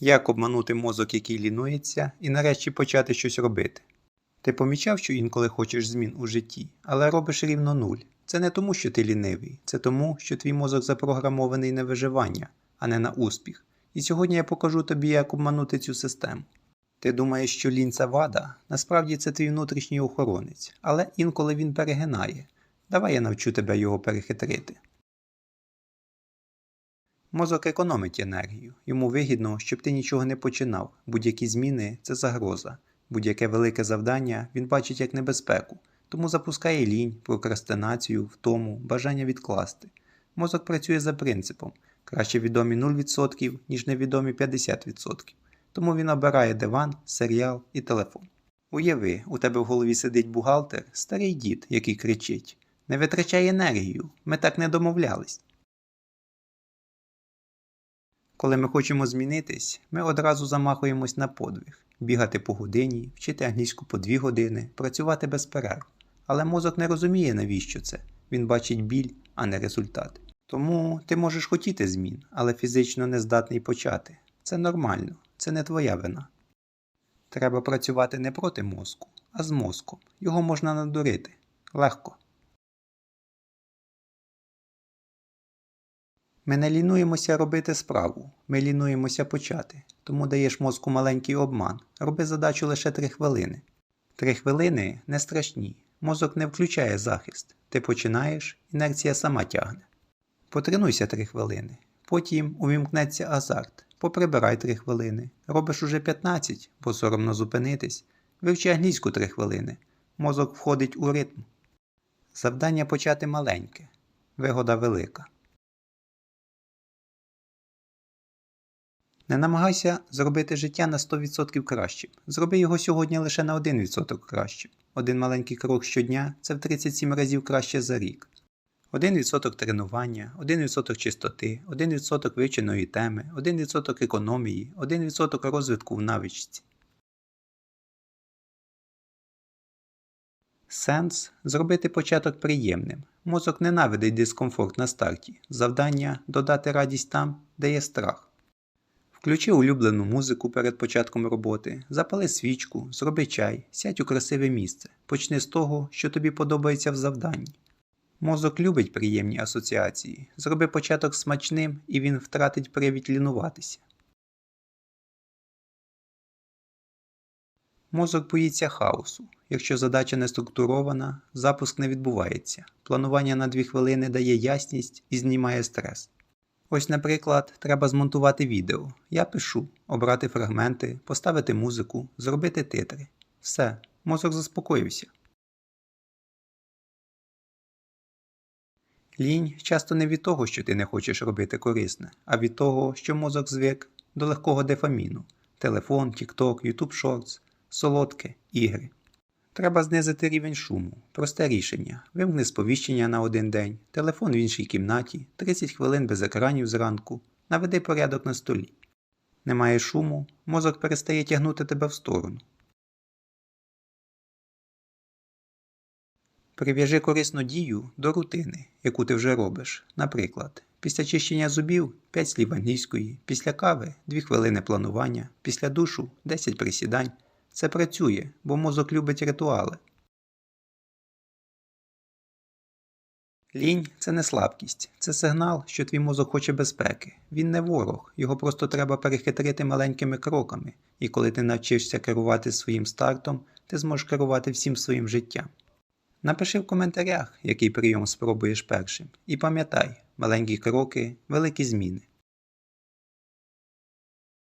Як обманути мозок, який лінується, і нарешті почати щось робити? Ти помічав, що інколи хочеш змін у житті, але робиш рівно нуль. Це не тому, що ти лінивий, це тому, що твій мозок запрограмований на виживання, а не на успіх. І сьогодні я покажу тобі, як обманути цю систему. Ти думаєш, що лінь це вада? Насправді це твій внутрішній охоронець, але інколи він перегинає. Давай я навчу тебе його перехитрити. Мозок економить енергію. Йому вигідно, щоб ти нічого не починав. Будь-які зміни це загроза. Будь-яке велике завдання він бачить як небезпеку, тому запускає лінь, прокрастинацію, втому, бажання відкласти. Мозок працює за принципом краще відомі 0%, ніж невідомі 50%. Тому він обирає диван, серіал і телефон. Уяви, у тебе в голові сидить бухгалтер, старий дід, який кричить: Не витрачай енергію, ми так не домовлялись. Коли ми хочемо змінитись, ми одразу замахуємось на подвиг, бігати по годині, вчити англійську по дві години, працювати без перерв. Але мозок не розуміє, навіщо це. Він бачить біль, а не результат. Тому ти можеш хотіти змін, але фізично не здатний почати. Це нормально, це не твоя вина. Треба працювати не проти мозку, а з мозком. Його можна надурити. Легко. Ми не лінуємося робити справу, ми лінуємося почати. Тому даєш мозку маленький обман. Роби задачу лише 3 хвилини. 3 хвилини не страшні. Мозок не включає захист. Ти починаєш, інерція сама тягне. Потренуйся 3 хвилини. Потім увімкнеться азарт. Поприбирай 3 хвилини. Робиш уже 15, бо соромно зупинитись. Вивчи англійську 3 хвилини. Мозок входить у ритм. Завдання почати маленьке. Вигода велика. Не намагайся зробити життя на 100% кращим. Зроби його сьогодні лише на 1% кращим. Один маленький крок щодня це в 37 разів краще за рік. 1% тренування, 1% чистоти, 1% вивченої теми, 1% економії, 1% розвитку в навичці. Сенс зробити початок приємним. Мозок ненавидить дискомфорт на старті. Завдання додати радість там, де є страх. Включи улюблену музику перед початком роботи, запали свічку, зроби чай, сядь у красиве місце. Почни з того, що тобі подобається в завданні. Мозок любить приємні асоціації. Зроби початок смачним і він втратить привід лінуватися. Мозок боїться хаосу. Якщо задача не структурована, запуск не відбувається. Планування на 2 хвилини дає ясність і знімає стрес. Ось, наприклад, треба змонтувати відео. Я пишу, обрати фрагменти, поставити музику, зробити титри. Все, мозок заспокоївся. Лінь часто не від того, що ти не хочеш робити корисне, а від того, що мозок звик до легкого дефаміну. Телефон, TikTok, YouTube Shorts, солодке, ігри. Треба знизити рівень шуму. Просте рішення. Вимкни сповіщення на один день, телефон в іншій кімнаті, 30 хвилин без екранів зранку, наведи порядок на столі. Немає шуму, мозок перестає тягнути тебе в сторону. Прив'яжи корисну дію до рутини, яку ти вже робиш. Наприклад, після чищення зубів 5 слів англійської, після кави 2 хвилини планування, після душу 10 присідань. Це працює, бо мозок любить ритуали. Лінь це не слабкість, це сигнал, що твій мозок хоче безпеки. Він не ворог, його просто треба перехитрити маленькими кроками, і коли ти навчишся керувати своїм стартом, ти зможеш керувати всім своїм життям. Напиши в коментарях, який прийом спробуєш першим, і пам'ятай, маленькі кроки, великі зміни.